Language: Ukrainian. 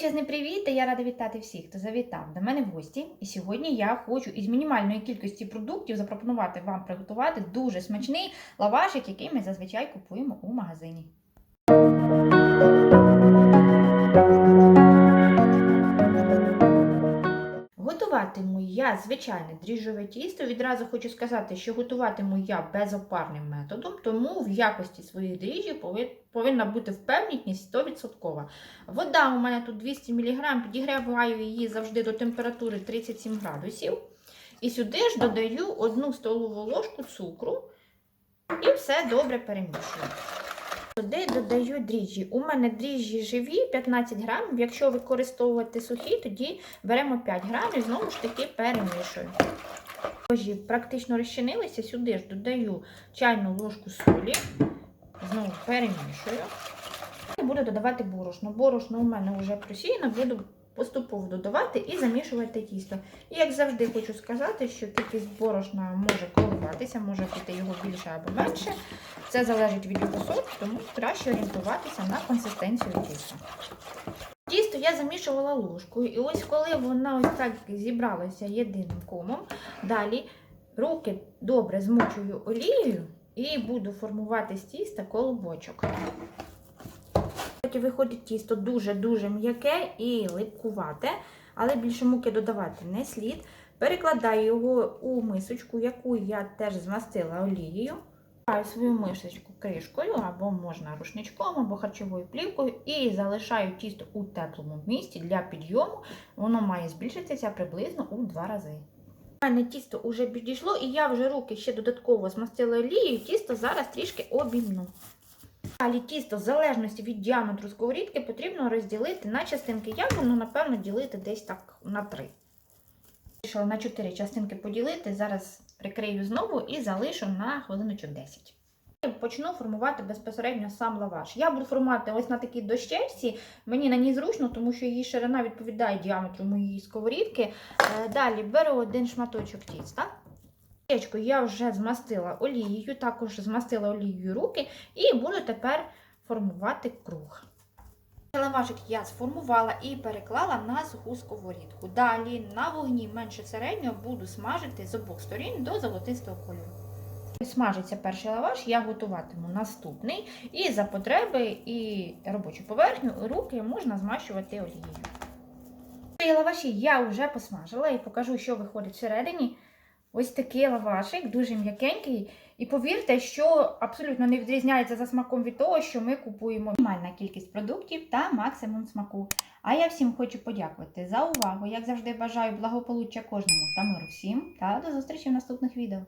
Величезний привіт! Я рада вітати всіх, хто завітав до мене в гості. І сьогодні я хочу із мінімальної кількості продуктів запропонувати вам приготувати дуже смачний лавашик, який ми зазвичай купуємо у магазині. Я звичайне дріжджове тісто. Відразу хочу сказати, що готуватиму я безопарним методом, тому в якості своїх дріжджів повинна бути впевненість 100%. Вода у мене тут 200 мг, підігріваю її завжди до температури 37 градусів. І сюди ж додаю 1 столову ложку цукру і все добре перемішую. Туди додаю дріжджі. У мене дріжджі живі 15 грамів. Якщо використовувати сухі, тоді беремо 5 грамів, знову ж таки перемішую. Дріжджі практично розчинилися, сюди ж додаю чайну ложку солі, знову перемішую. І буду додавати борошно. Борошно у мене вже просіяно, буду поступово додавати і замішувати тісто. І як завжди хочу сказати, що кількість борошна може коливатися, може бути його більше або менше. Це залежить від його сорту, тому краще орієнтуватися на консистенцію тіста. Тісто я замішувала ложкою, і ось коли вона ось так зібралася єдиним комом, далі руки добре змочую олією і буду формувати з тіста колобочок. Виходить тісто дуже-дуже м'яке і липкувате, але більше муки додавати не слід. Перекладаю його у мисочку, яку я теж змастила олією. Вкриваю свою мисочку кришкою, або можна рушничком, або харчовою плівкою, і залишаю тісто у теплому місці для підйому. Воно має збільшитися приблизно у два рази. У мене тісто вже підійшло, і я вже руки ще додатково змастила олією, тісто зараз трішки обімну. Далі тісто, в залежності від діаметру сковорідки, потрібно розділити на частинки. Я буду, напевно, ділити десь так на три. Вирішила на 4 частинки поділити. Зараз прикрию знову і залишу на хвилиночок 10. Почну формувати безпосередньо сам лаваш. Я буду формувати ось на такій дощечці. Мені на ній зручно, тому що її ширина відповідає діаметру моєї сковорідки. Е, Далі беру один шматочок тіста. Дощечку я вже змастила олією, також змастила олією руки і буду тепер формувати круг. Лавашик я сформувала і переклала на суху сковорідку. Далі на вогні менше середнього буду смажити з обох сторін до золотистого кольору. Смажиться перший лаваш, я готуватиму наступний. І за потреби і робочу поверхню, і руки можна змащувати олією. Лаваші я вже посмажила і покажу, що виходить всередині. Ось такий лавашик, дуже м'якенький. І повірте, що абсолютно не відрізняється за смаком від того, що ми купуємо. Мінімальна кількість продуктів та максимум смаку. А я всім хочу подякувати за увагу. Як завжди, бажаю благополуччя кожному та миру всім. Та до зустрічі в наступних відео.